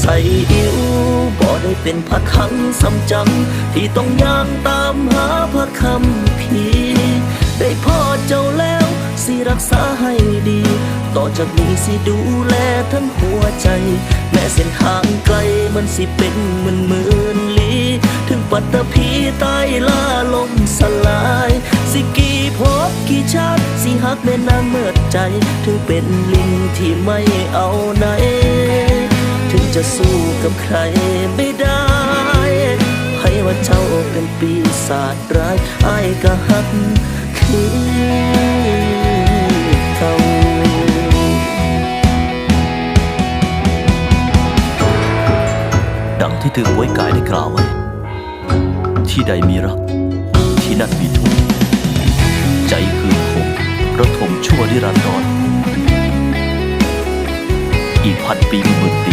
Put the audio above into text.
ใส่อิวบ่ได้เป็นพระคังสำจัง ที่ต้องย่างตามหาพระคำพีได้พ่อเจ้าแล้วสิรักษาให้ดี ต่อจากนี้สิดูแลทั้งหัวใจ แม้เส้นทางไกลมันสิเป็นหมื่นหมื่นลี้ถึงปัตตภีใต้ล่าลมสลาย สิกี่พบกี่ชาติ สิหักแม่นางเมื่อใจ ถึงเป็นลิงที่ไม่เอาไหน จะสู้กับใครไม่ได้ ให้ว่าเจ้าเป็นปีศาจร้ายไอ้ก็หักคือเก่าดังที่ถึงไว้กายได้กล่าวไว้ ที่ใดมีรัก ที่นั่นมีทุกข์ใจคือคงระทมชั่วนิรันดรอีกพันปีหมื่นปี